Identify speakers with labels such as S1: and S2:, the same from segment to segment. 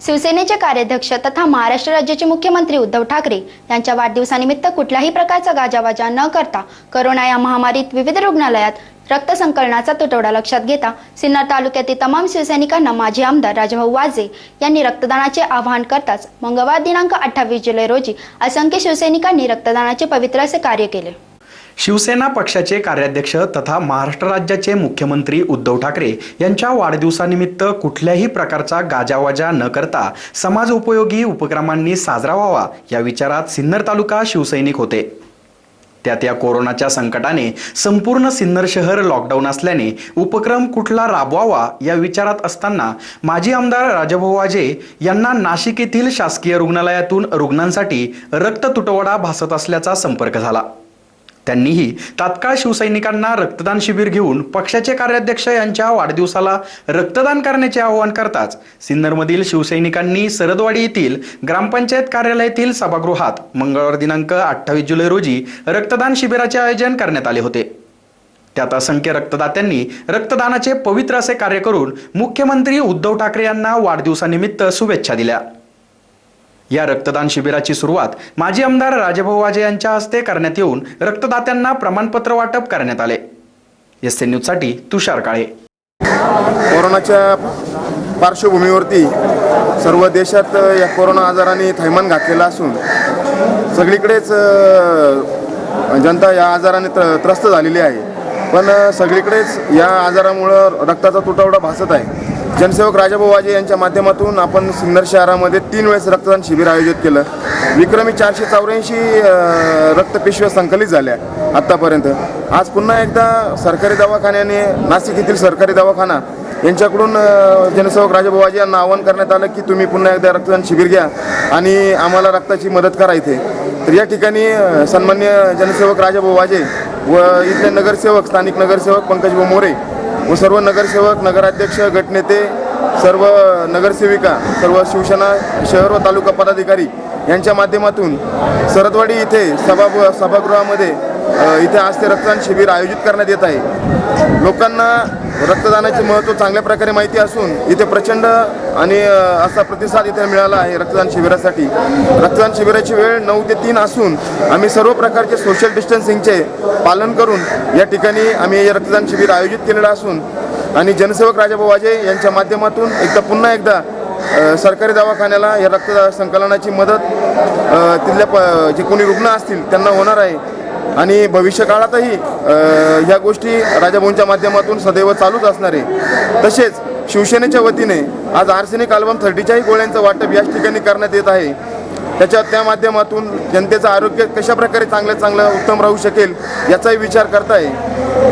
S1: शिवसेनेचे कार्याध्यक्ष तथा महाराष्ट्र राज्याचे मुख्यमंत्री उद्धव ठाकरे यांच्या वाढदिवसानिमित्त कुठल्याही प्रकारचा गाजावाजा न करता करोना या महामारीत विविध रुग्णालयात रक्त संकलनाचा तुटवडा लक्षात घेता सिन्नर तालुक्यातील तमाम शिवसैनिकांना माजी आमदार राजभाऊ वाजे यांनी रक्तदानाचे आवाहन करताच मंगळवार दिनांक अठ्ठावीस जुलै रोजी असंख्य शिवसैनिकांनी रक्तदानाचे पवित्र असे कार्य केले.
S2: शिवसेना पक्षाचे कार्याध्यक्ष तथा महाराष्ट्र राज्याचे मुख्यमंत्री उद्धव ठाकरे यांच्या वाढदिवसानिमित्त कुठल्याही प्रकारचा गाजावाजा न करता समाज उपयोगी उपक्रमांनी साजरा व्हावा या विचारात सिन्नर तालुका शिवसैनिक होते. त्यात या कोरोनाच्या संकटाने संपूर्ण सिन्नर शहर लॉकडाऊन असल्याने उपक्रम कुठला राबवावा या विचारात असताना माजी आमदार राजाभाऊ वाजे यांना नाशिक येथील शासकीय रुग्णालयातून रुग्णांसाठी रक्त तुटवडा भासत असल्याचा संपर्क झाला. त्यांनीही तात्काळ शिवसैनिकांना रक्तदान शिबिर घेऊन पक्षाचे कार्याध्यक्ष यांच्या वाढदिवसाला रक्तदान करण्याचे आवाहन करताच सिन्नरमधील शिवसैनिकांनी सरदवाडी येथील ग्रामपंचायत कार्यालयातील सभागृहात मंगळवार दिनांक अठ्ठावीस जुलै रोजी रक्तदान शिबिराचे आयोजन करण्यात आले होते. त्यात असंख्य रक्तदात्यांनी रक्तदानाचे पवित्र असे कार्य करून मुख्यमंत्री उद्धव ठाकरे यांना वाढदिवसानिमित्त शुभेच्छा दिल्या. या रक्तदान शिबिराची सुरुवात माजी आमदार राजभाऊ वाजे यांच्या हस्ते करण्यात येऊन रक्तदात्यांना प्रमाणपत्र वाटप करण्यात आले. एस एन न्यूजसाठी तुषार काळे.
S3: कोरोनाच्या पार्श्वभूमीवरती सर्व देशात या कोरोना आजाराने थैमान घातलेला असून सगळीकडेच जनता या आजाराने त्र त्रस्त झालेली आहे. पण सगळीकडेच या आजारामुळं रक्ताचा तुटवडा भासत आहे. जनसेवक राजाभाऊ वाजे यांच्या माध्यमातून आपण सिन्नर शहरामध्ये तीन वेळेस रक्तदान शिबिर आयोजित केलं. विक्रमी चारशे चौऱ्याऐंशी रक्तपिशव्या संकलित झाल्या आत्तापर्यंत आज पुन्हा एकदा सरकारी दवाखान्याने नाशिक येथील सरकारी दवाखाना यांच्याकडून जनसेवक राजाभाऊ वाजे यांना आवाहन करण्यात आलं की तुम्ही पुन्हा एकदा रक्तदान शिबिर घ्या आणि आम्हाला रक्ताची मदत करा इथे. तर या ठिकाणी सन्मान्य जनसेवक राजाभाऊ वाजे व इथले नगरसेवक स्थानिक नगरसेवक पंकजभाऊ मोरे व सर्व नगरसेवक नगराध्यक्ष गटनेते सर्व नगरसेविका सर्व शिवसेना शहर व तालुका पदाधिकारी यांच्या माध्यमातून सरदवाडी इथे सभा सभागृहामध्ये इथे आज ते रक्तदान शिबिर आयोजित करण्यात येत आहे. लोकांना रक्तदानाचे महत्त्व चांगल्या प्रकारे माहिती असून इथे प्रचंड आणि असा प्रतिसाद इथे मिळाला आहे रक्तदान शिबिरासाठी. रक्तदान शिबिराची वेळ नऊ ते तीन असून आम्ही सर्व प्रकारचे सोशल डिस्टन्सिंगचे पालन करून या ठिकाणी आम्ही हे रक्तदान शिबिर आयोजित केलेलं असून आणि जनसेवक राजाभाऊ वाजे यांच्या माध्यमातून एकदा पुन्हा एकदा सरकारी दवाखान्याला या रक्तदान संकलनाची मदत तिथल्या प जे कोणी रुग्ण असतील त्यांना होणार आहे. आणि भविष्यकाळातही ह्या गोष्टी राजाभाऊंच्या माध्यमातून सदैव चालूच असणार. आहे तसेच शिवसेनेच्या वतीने आज आर्सेनिक अल्बम थर्टीच्याही गोळ्यांचं वाटप याच ठिकाणी करण्यात येत आहे. त्याच्या त्या माध्यमातून जनतेचं आरोग्य कशा प्रकारे चांगलं चांगलं उत्तम राहू शकेल याचाही विचार करताय.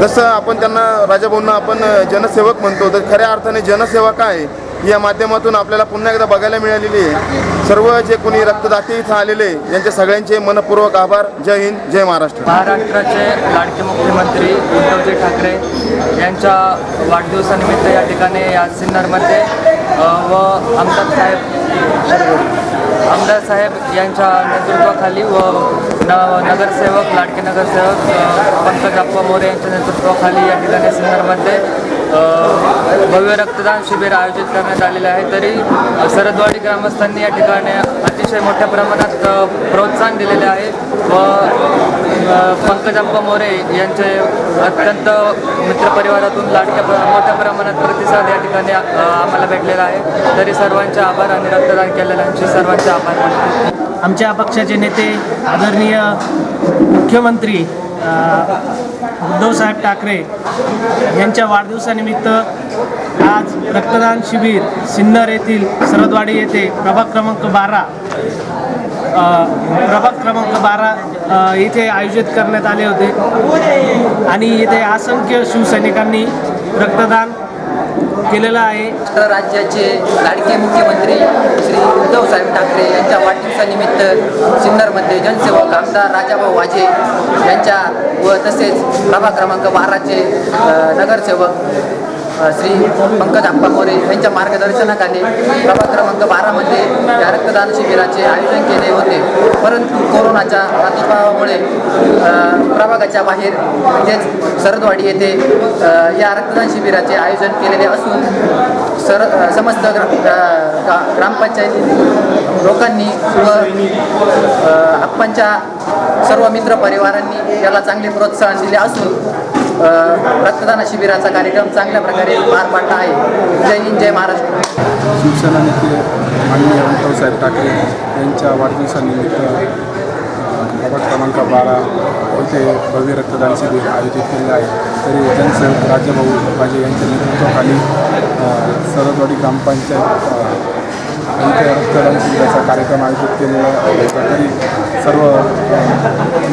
S3: जसं आपण त्यांना राजाभाऊंना आपण जनसेवक म्हणतो तर खऱ्या अर्थाने जनसेवा काय या माध्यमातून आपल्याला पुन्हा एकदा बघायला मिळालेली आहे. सर्व जे कोणी रक्तदाते इथं आलेले यांचे सगळ्यांचे मनपूर्वक आभार. जय हिंद जय महाराष्ट्र.
S4: महाराष्ट्राचे लाडके मुख्यमंत्री उद्धवजी ठाकरे यांच्या वाढदिवसानिमित्त या ठिकाणी आज सिन्नरमध्ये व आमदार साहेब आमदार साहेब यांच्या नेतृत्वाखाली व न नगरसेवक लाडके नगरसेवक पंकज अप्पा मोरे यांच्या नेतृत्वाखाली या ठिकाणी सिन्नरमध्ये भव्य रक्तदान शिबिर आयोजित करण्यात आलेले आहे. तरी सरदवाडी ग्रामस्थांनी या ठिकाणी अतिशय मोठ्या प्रमाणात प्रोत्साहन दिलेले आहे व पंकजाप्पा मोरे यांचे अत्यंत मित्रपरिवारातून लाडक्या प्र- मोठ्या प्रमाणात प्रतिसाद या ठिकाणी आम्हाला भेटलेला आहे. तरी सर्वांचे आभार आणि रक्तदान केलेल्यांचे सर्वांचे आभार
S5: आमच्या पक्षाचे नेते आदरणीय मुख्यमंत्री उद्धवसाहेब ठाकरे यांच्या वाढदिवसानिमित्त आज रक्तदान शिबिर सिन्नर येथील सरदवाडी येथे प्रभाग क्रमांक बारा प्रभाग क्रमांक बारा येथे इथे आयोजित करण्यात आले होते. आणि इथे असंख्य शिवसैनिकांनी रक्तदान केलेलं आहे.
S6: महाराष्ट्र राज्याचे लाडके मुख्यमंत्री श्री
S7: उद्धवसाहेब ठाकरे यांच्या वाढदिवसानिमित्त सिन्नरमध्ये जनसेवक आमदार राजाभाऊ वाजे यांच्या व तसेच प्रभाग क्रमांक बाराचे नगरसेवक श्री पंकज आप्पा मोरे यांच्या मार्गदर्शनाखाली प्रभाग क्रमांक बारामध्ये या रक्तदान शिबिराचे आयोजन केले होते. परंतु कोरोनाच्या प्रादुर्भावामुळे प्रभागाच्या बाहेर म्हणजेच सरदवाडी येथे या रक्तदान शिबिराचे आयोजन केलेले असून सर समस्त ग्रा गा- ग्रामपंचायत लोकांनी व आप्पांच्या सर्व मित्र परिवारांनी याला चांगले प्रोत्साहन दिले असून रक्तदान शिबिराचा कार्यक्रम चांगल्या प्रकारे पार पाडला आहे. जय हिंद जय महाराष्ट्र.
S6: शिवसेना नेते माननीय उद्धवसाहेब ठाकरे यांच्या वाढदिवसानिमित्त अ, प्रभाग क्रमांक बारा येथे भव्य रक्तदान शिबिर आयोजित केले आहे. तरी जनसेवक राजाभाऊ बाजे यांच्या नेतृत्वाखाली सरदवाडी ग्रामपंचायत अ, रक्तदान शिबिराचा कार्यक्रम आयोजित केलेला होता तरी सर्व अ,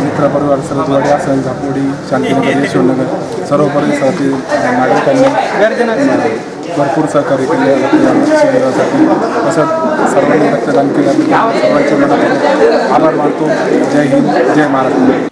S6: मित्रपरिवार सरदवाडी असेल झापोडी शांतीनगर यशवंतनगर सर्व परिसरातील नागरिकांनी भरपूर सहकार्य केले रक्तदान शिबिरासाठी तसंच सर्वांनी रक्तदान केल्याबद्दल सर्वांच्या मनात आभार मानतो. जय हिंद जय महाराष्ट्र.